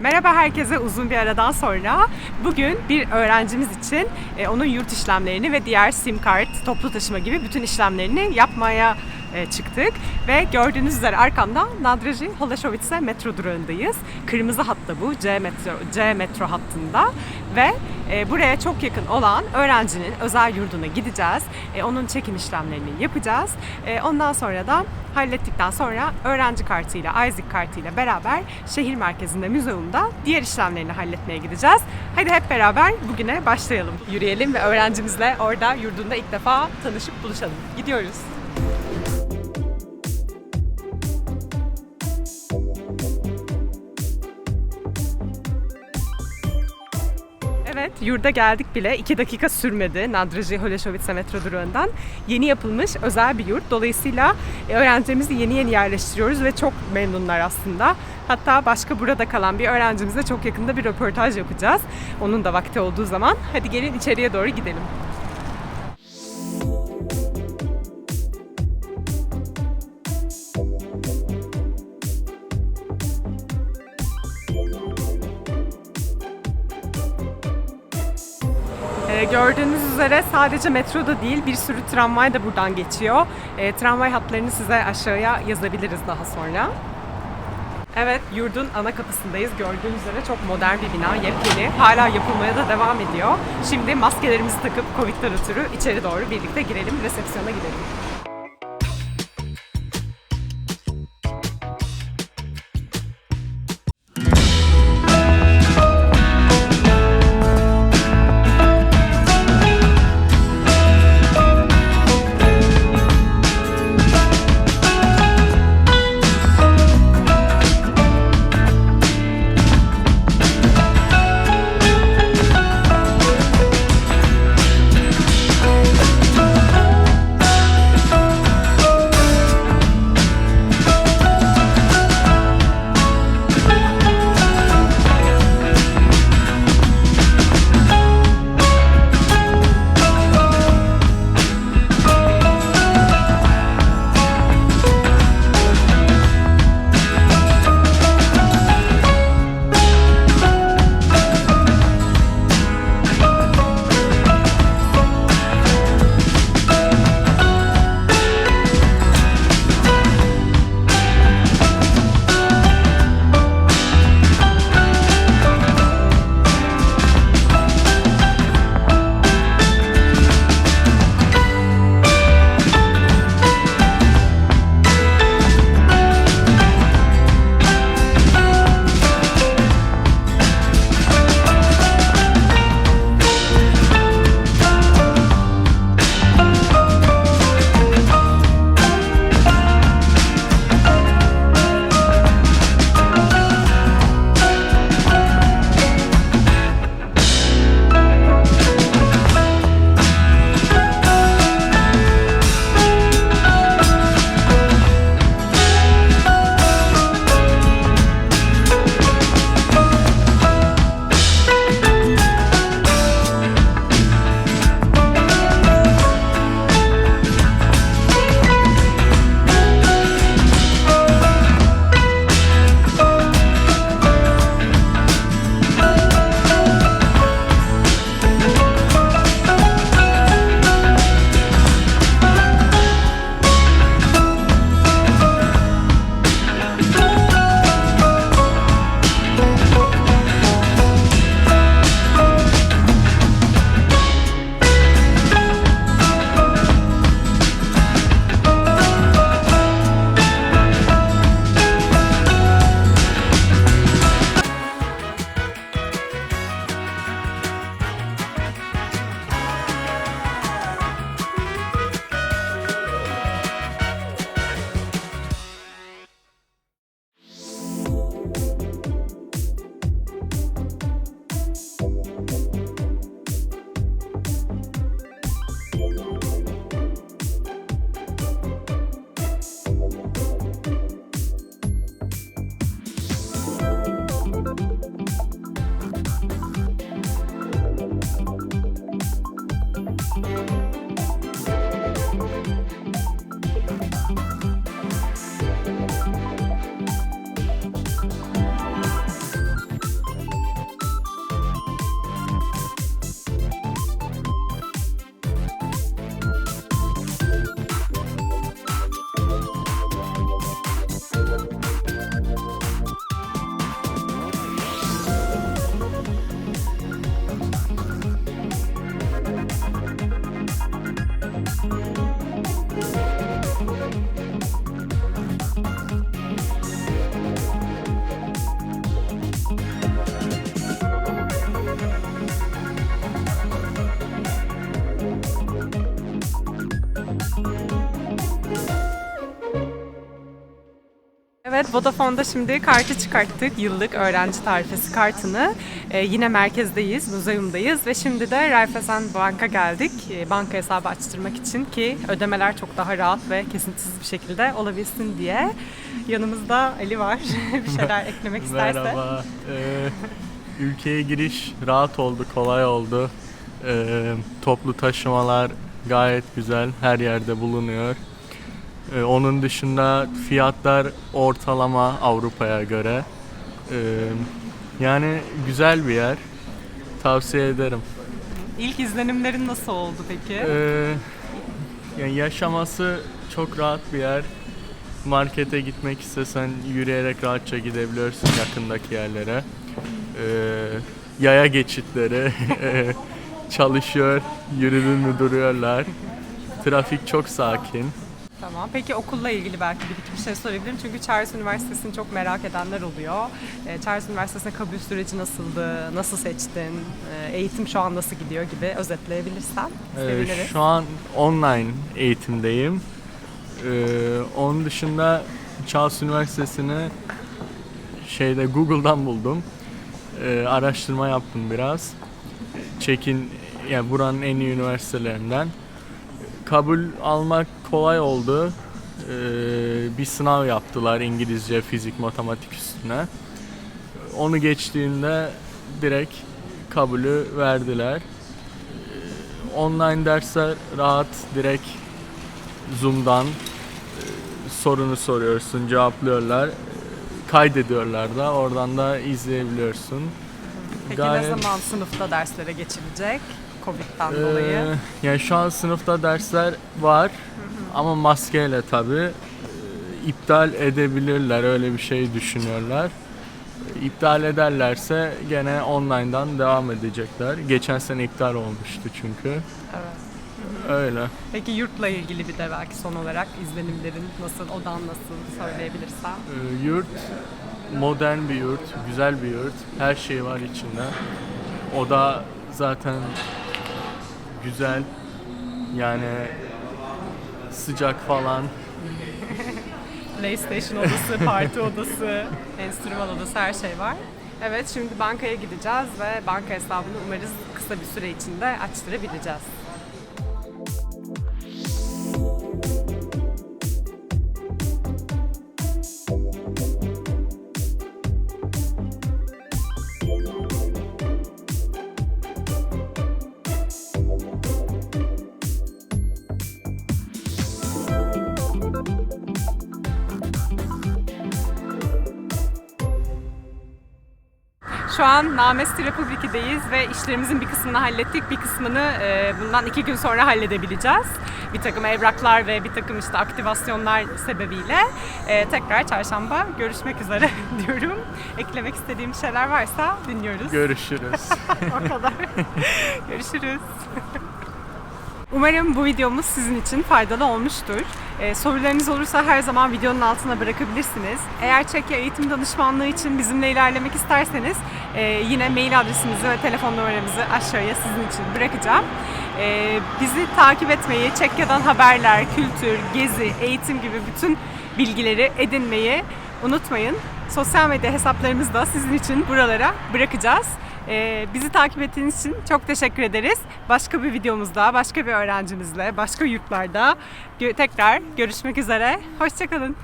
Merhaba herkese uzun bir aradan sonra. Bugün bir öğrencimiz için e, onun yurt işlemlerini ve diğer sim kart, toplu taşıma gibi bütün işlemlerini yapmaya çıktık. Ve gördüğünüz üzere arkamda Nadraji Holaşovitse metro durağındayız. Kırmızı hatta bu C metro, C metro hattında ve e, buraya çok yakın olan öğrencinin özel yurduna gideceğiz. E, onun çekim işlemlerini yapacağız. E, ondan sonra da hallettikten sonra öğrenci kartıyla, Isaac kartıyla beraber şehir merkezinde müzeumda diğer işlemlerini halletmeye gideceğiz. Hadi hep beraber bugüne başlayalım. Yürüyelim ve öğrencimizle orada yurdunda ilk defa tanışıp buluşalım. Gidiyoruz. Yurda geldik bile. 2 dakika sürmedi Nadraji Holeşovitsa metro durağından. Yeni yapılmış özel bir yurt. Dolayısıyla e, öğrencilerimizi yeni yeni yerleştiriyoruz ve çok memnunlar aslında. Hatta başka burada kalan bir öğrencimizle çok yakında bir röportaj yapacağız. Onun da vakti olduğu zaman. Hadi gelin içeriye doğru gidelim. Ee, gördüğünüz üzere sadece metro da değil bir sürü tramvay da buradan geçiyor. Ee, tramvay hatlarını size aşağıya yazabiliriz daha sonra. Evet, yurdun ana kapısındayız. Gördüğünüz üzere çok modern bir bina, yepyeni. Hala yapılmaya da devam ediyor. Şimdi maskelerimizi takıp Covid'den ötürü içeri doğru birlikte girelim, resepsiyona gidelim. Evet, Vodafone'da şimdi kartı çıkarttık. Yıllık öğrenci tarifesi kartını. Ee, yine merkezdeyiz, muzeumdayız ve şimdi de Raiffeisen Bank'a geldik. Ee, banka hesabı açtırmak için ki ödemeler çok daha rahat ve kesintisiz bir şekilde olabilsin diye. Yanımızda Ali var. bir şeyler eklemek isterse. Merhaba. Ee, ülkeye giriş rahat oldu, kolay oldu. Ee, toplu taşımalar gayet güzel, her yerde bulunuyor. Ee, onun dışında fiyatlar ortalama Avrupa'ya göre. Ee, yani güzel bir yer. Tavsiye ederim. İlk izlenimlerin nasıl oldu peki? Ee, yani yaşaması çok rahat bir yer. Markete gitmek istesen yürüyerek rahatça gidebiliyorsun yakındaki yerlere. Ee, yaya geçitleri çalışıyor, yürüdün mü duruyorlar. Trafik çok sakin. Tamam. Peki okulla ilgili belki bir iki bir şey sorabilirim. Çünkü Charles Üniversitesi'ni çok merak edenler oluyor. Ee, Charles Üniversitesi'ne kabul süreci nasıldı? Nasıl seçtin? Ee, eğitim şu an nasıl gidiyor gibi özetleyebilirsen Ee, seviniriz. şu an online eğitimdeyim. Ee, onun dışında Charles Üniversitesi'ni şeyde Google'dan buldum. Ee, araştırma yaptım biraz. Çekin yani buranın en iyi üniversitelerinden. Kabul almak kolay oldu. Ee, bir sınav yaptılar İngilizce, fizik, matematik üstüne. Onu geçtiğimde direkt kabulü verdiler online dersler rahat direkt Zoom'dan e, sorunu soruyorsun, cevaplıyorlar. E, Kaydediyorlar da oradan da izleyebiliyorsun. Peki gayet- ne zaman sınıfta derslere geçilecek? Covid'den Ee, dolayı. yani şu an sınıfta dersler var ama maskeyle tabi iptal edebilirler öyle bir şey düşünüyorlar. E, İptal ederlerse gene online'dan devam edecekler. Geçen sene iptal olmuştu çünkü. Evet. Öyle. Peki yurtla ilgili bir de belki son olarak izlenimlerin nasıl, odan nasıl söyleyebilirsen. Ee, Yurt modern bir yurt, güzel bir yurt. Her şey var içinde. O da zaten güzel. Yani sıcak falan. PlayStation odası, parti odası, enstrüman odası her şey var. Evet şimdi bankaya gideceğiz ve banka hesabını umarız kısa bir süre içinde açtırabileceğiz. Şu an Namesti Republik'teyiz ve işlerimizin bir kısmını hallettik. Bir kısmını e, bundan iki gün sonra halledebileceğiz. Bir takım evraklar ve bir takım işte aktivasyonlar sebebiyle e, tekrar çarşamba görüşmek üzere diyorum. Eklemek istediğim şeyler varsa dinliyoruz. Görüşürüz. o kadar. Görüşürüz. Umarım bu videomuz sizin için faydalı olmuştur. Ee, sorularınız olursa her zaman videonun altına bırakabilirsiniz. Eğer Çekya eğitim danışmanlığı için bizimle ilerlemek isterseniz e, yine mail adresimizi ve telefon numaramızı aşağıya sizin için bırakacağım. Ee, bizi takip etmeyi, Çekya'dan haberler, kültür, gezi, eğitim gibi bütün bilgileri edinmeyi unutmayın. Sosyal medya hesaplarımızı da sizin için buralara bırakacağız. Ee, bizi takip ettiğiniz için çok teşekkür ederiz. Başka bir videomuzda, başka bir öğrencimizle, başka yurtlarda gö- tekrar görüşmek üzere. Hoşçakalın.